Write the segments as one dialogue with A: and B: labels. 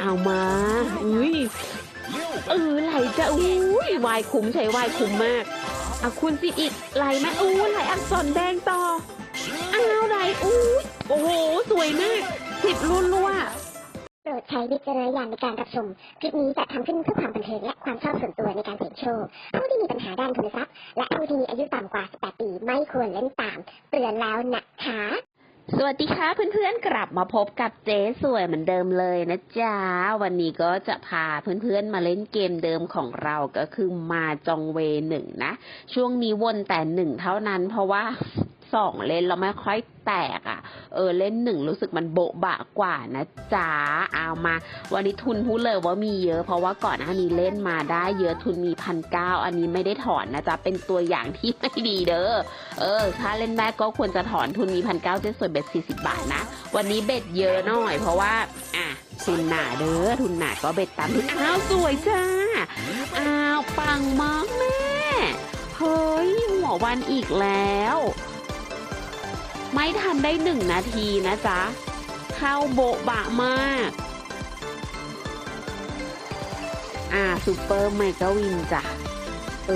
A: เอามา อุ้ยเออไหลจะอุ้ยวายคุ้มใช้วายคุ้มมากเอาคุณสิอีกไหลไหมอู้ไหลอักษรแดงต่ออ้าวไหลอุ้ยโอ้โหสวยมากสิบรัว
B: โปรดใช้วิจารณญาณในการรับชมคลิปนี้จะทำขึ้นเพื่อความบันเทิงและความชอบส่วนตัวในการเสี่ยงโชคผู้ที่มีปัญหาด้านทุนทรัพย์ และผู้ที่มีอายุต่ำกว่า 18 ปีไม่ควรเล่นตามเตือนแล้วนะคะ
A: สวัสดีค่ะเพื่อนๆกลับมาพบกับเจ๊สวยเหมือนเดิมเลยนะจ๊ะ วันนี้ก็จะพาเพื่อนๆมาเล่นเกมเดิมของเราก็คือมาจองเวหนึ่งนะ ช่วงนี้วนแต่หนึ่งเท่านั้นเพราะว่า สองเล่นเราไม่ค่อยแตกอะ่ะ เออเล่นหนึ่งรู้สึกมันโบะบะกว่านะจ๊ะเอามา วันนี้ทุนพูดเลยว่ามีเยอะ เพราะว่าก่อนหน้านี้เล่นมาได้เยอะทุนมีพันเก้าอันนี้ไม่ได้ถอนนะจ๊ะเป็นตัวอย่างที่ไม่ดีเด้อเออ ถ้าเล่นได้ก็ควรจะถอนทุนมีพันเก้าเจ๊สวยเบ็ดสี่สิบบาทนะ วันนี้เบ็ดเยอะหน่อย เพราะว่าอะทุนหนาเด้อทุนหนาก็เบ็ดตามทุนอ้าวสวยจ้าอ้าวปังมากแม่เฮ้ยหัววันอีกแล้ว ไม่ทันได้หนึ่งนาทีนะจ๊ะ เข้าโบะบะมาก อ่าซูเปอร์ไมกวินจ้ะ เอ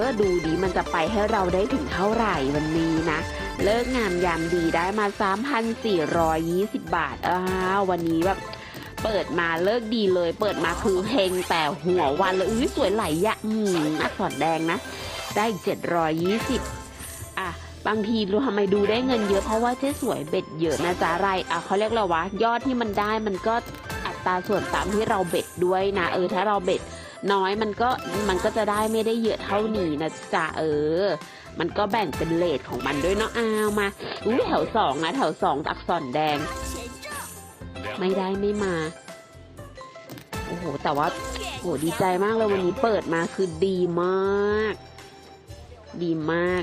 A: อ ดูดีมันจะไปให้เราได้ถึงเท่าไหร่วันนี้นะ เลิกงามยามดีได้มา 3,420 บาท อ้าววันนี้แบบเปิดมาเลิกดีเลย เปิดมาคือเฮงแต่หัววันเลยอุ้ยสวยไหลยะ อืมอักษรแดงนะ ได้ 720อะ บางทีรู้ทำไมดูได้เงินเยอะเพราะว่าเจ๊สวยเบ็ดเยอะนะจ๊ะไรอะเขาเรียกอะไรวะยอดที่มันได้มันก็อัตราส่วนตามที่เราเบ็ดด้วยนะเออถ้าเราเบ็ดน้อยมันก็มันก็จะได้ไม่ได้เยอะเท่านี้นะจ๊ะเออ มันก็แบ่งเป็นเลทของมันด้วยเนาะอ้าวมาอุ้ยแถวสองนะแถวสองอักษรแดง ไม่ได้ไม่มาโอ้โหแต่ว่าโหดีใจมากเลยวันนี้เปิดมาคือดีมาก ดีมาก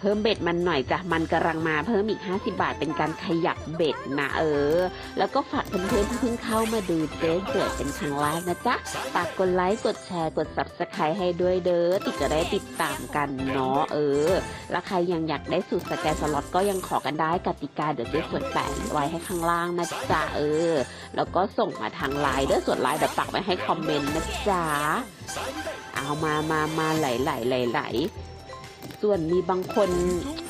A: เพิ่มเบ็ดมันหน่อยจ้ะ มันกำลังมาเพิ่มอีก 50 บาทเป็นการขยับเบ็ดนะเออ แล้วก็ฝากเพื่อนๆที่เพิ่งเข้ามาดูเจ๊เกิดเป็นครั้งแรกนะจ๊ะฝากกดไลค์ กดแชร์ กด subscribe ให้ด้วยเด้อ ติดจะได้ติดตามกันเนาะเออ แล้วใครยังอยากได้สูตรสแกนสล็อตก็ยังขอกันได้กติกาเดี๋ยวเจ๊ส่วนแปะไว้ให้ข้างล่างนะจ๊ะเออ แล้วก็ส่งมาทางไลน์เด้อส่วนไลน์เดี๋ยวปักไว้ให้คอมเมนต์นะจ๊ะเอามามามาไหลไหลไหลไหล ส่วนมีบางคน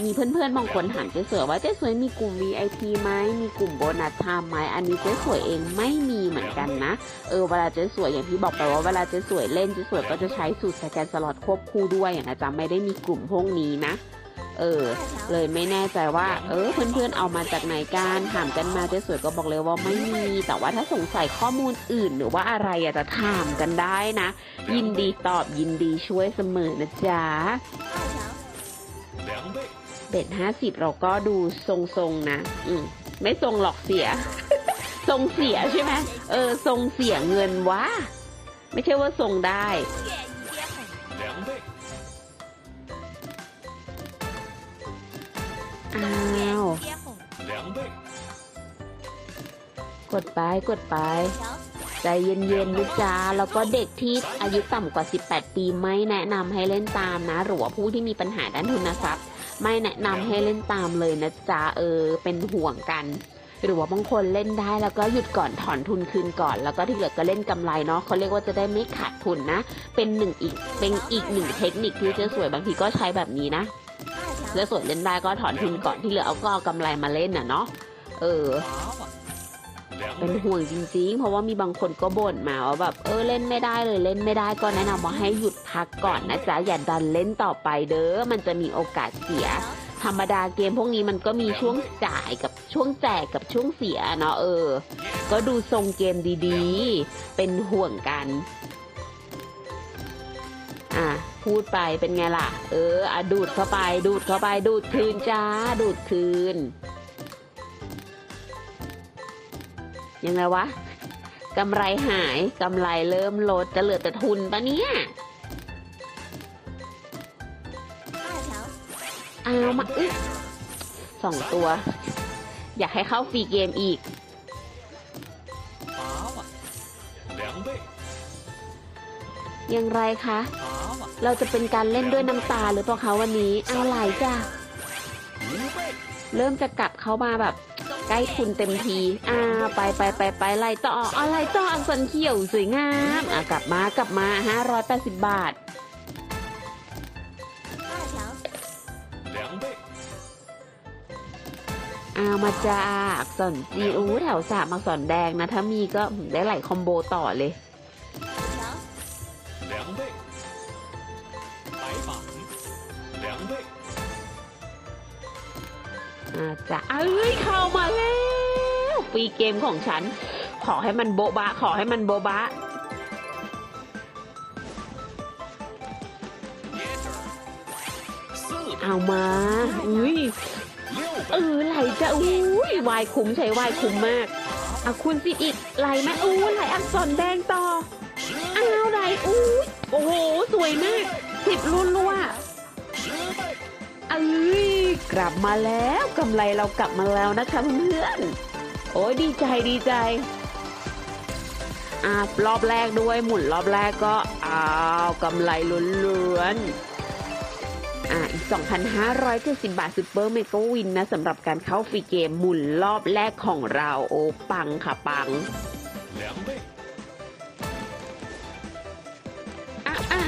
A: มีเพื่อนๆบางคนถามเจ๊สวยว่าเจ๊สวยมีกลุ่ม VIP ไหมมีกลุ่มโบนัสไทม์ไหมอันนี้เจ๊สวยเองไม่มีเหมือนกันนะ เออเวลาเจ๊สวยอย่างที่บอกไปว่าเวลาเจ๊สวยเล่นเจ๊สวยก็จะใช้สูตรสแกนสล็อตควบคู่ด้วยอย่างนะจ๊ะไม่ได้มีกลุ่มพวกนี้นะเออ เลยไม่แน่ใจว่า เออ เพื่อนๆ เอามาจากไหนกันถามกันมาเจ๊สวยก็บอกเลยว่าไม่มี แต่ว่าถ้าสงสัยข้อมูลอื่นหรือว่าอะไรอยากจะถามกันได้นะ ยินดีตอบยินดีช่วยเสมอนะจ๊ะ เบ็ดห้าสิบเราก็ดูทรงๆนะ อืมไม่ทรงหรอกเสีย ทรงเสียใช่ไหมเออ ทรงเสียเงินวะไม่ใช่ว่าทรงได้อ้าว กดไปกดไป ใจเย็นๆนะจ๊ะแล้วก็เด็กที่อายุต่ำกว่า 18 ปีไม่แนะนำให้เล่นตามนะ หรือว่าผู้ที่มีปัญหาด้านทุนทรัพย์ ไม่แนะนำให้เล่นตามเลยนะจ๊ะเออ เป็นห่วงกัน หรือว่าบางคนเล่นได้แล้วก็หยุดก่อนถอนทุนคืนก่อน แล้วก็ที่เหลือก็เล่นกำไรเนาะเขาเรียกว่าจะได้ไม่ขาดทุนนะ เป็นหนึ่งอีกเป็นอีกหนึ่งเทคนิคที่เจะสวยบางทีก็ใช้แบบนี้นะเจะสวยเล่นได้ก็ถอนทุนก่อนที่เหลือเอาก็เอากำไรมาเล่นน่ะเนาะเออ เป็นห่วงจริงๆ เพราะว่ามีบางคนก็บ่นมาว่าแบบเออเล่นไม่ได้เลยเล่นไม่ได้ก็แนะนำว่าให้หยุดพักก่อนนะจ๊ะอย่าดันเล่นต่อไปเด้อมันจะมีโอกาสเสีย ธรรมดาเกมพวกนี้มันก็มีช่วงจ่ายกับช่วงแจกกับช่วงเสียเนาะเออ ก็ดูทรงเกมดีๆ เป็นห่วงกัน อะพูดไปเป็นไงล่ะ เอออะดูดเข้าไปดูดเข้าไปดูดคืนจ้าดูดคืน ยังไงวะกำไรหายกำไรเริ่มลดจะเหลือแต่ทุนปะเนี่ยเอามาอึ๊ะสองตัว อยากให้เข้าฟรีเกมอีกยังไรคะ เราจะเป็นการเล่นด้วยน้ำตาหรือเปล่าคะวันนี้ เอาไหลจ้ะ เริ่มจะกลับเข้ามาแบบ ใกล้ทุนเต็มที อ่า ไปไปไปไปไล่ต่ออะไรต่ออักษรเขียวสวยงาม อ่ะกลับมากลับมา 580 บาท
C: 两倍，
A: เอามาจากอักษรจีอู้แถวสามอักษรแดงนะ ถ้ามีก็ได้หลายคอมโบต่อเลย
C: 两倍，白板，两倍，
A: อาจะเอ้ยเข้ามาแล้วปีเกมของฉัน ขอให้มันโบบะ ขอให้มันโบบะเอามาอุ้ยเออไหลจะอุ้ยวายคุ้มใช้วายคุ้มมากเอาคุณสิอีกไหลมาอู้ไหลอักษรแดงต่ออ้าวไหลอู้โอ้โห สวยมากสิบรุ่นรัว กลับมาแล้วกำไรเรากลับมาแล้วนะคะเพื่อนๆโอ้ยดีใจดีใจอ่ารอบแรกด้วยหมุนรอบแรกก็อ้าวกำไรล้วนๆอ่าอีก 2,570 บาทซูเปอร์เมกาวินนะสำหรับการเข้าฟรีเกมหมุนรอบแรกของเราโอ้ปังค่ะปัง，อะอะ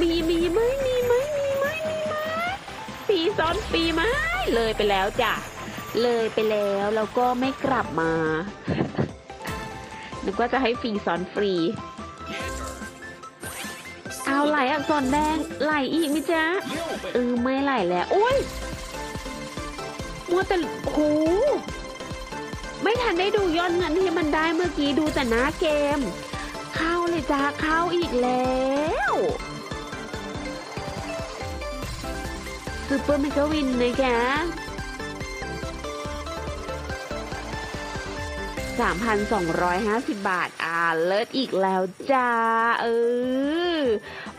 A: มีมีไหมมีไหมมีไหมมีไหม ปีซ้อนปีไหมเลยไปแล้วจ้ะ เลยไปแล้วแล้วก็ไม่กลับมา นึกว่าจะให้ฟรีซ้อนฟรี เอาไหลอักษรแดงไหลอีกไหมจ๊ะเอ，อไม่ไหลแล้วโอ้ยมัวแต่โอ้โหไม่ทันได้ดูยอดเงินที่มันได้เมื่อกี้ดูแต่หน้าเกม เข้าเลยจ้าเข้าอีกแล้ว ซูเปอร์เมกาวินนะคะสามพันสองร้อยห้าสิบบาท อ่า เลิศอีกแล้วจ้า เออ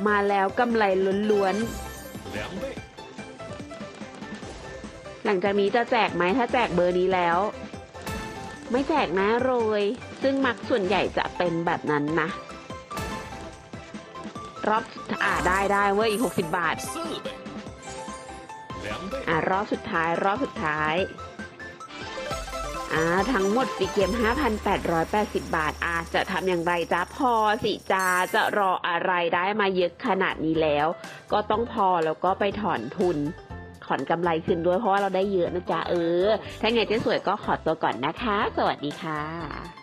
A: มาแล้วกำไรล้วนๆ หลังจากนี้จะแจกไหมถ้าแจกเบอร์นี้แล้ว ไม่แจกนะโรย ซึ่งมักส่วนใหญ่จะเป็นแบบนั้นนะ รอบอ่าได้ได้เว้ยอีกหกสิ
C: บบาท
A: อ่ารอบสุดท้ายรอบสุดท้ายอ่าทั้งหมดฟรีเกม 5,880 บาทอาจะทำอย่างไรจ้าพอสิจ้าจะรออะไรได้มาเยอะขนาดนี้แล้ว ก็ต้องพอแล้วก็ไปถอนทุน ถอนกำไรคืนด้วยเพราะว่าเราได้เยอะนะจ๊ะเออ ถ้าไงเจ๊สวยก็ขอตัวก่อนนะคะ สวัสดีค่ะ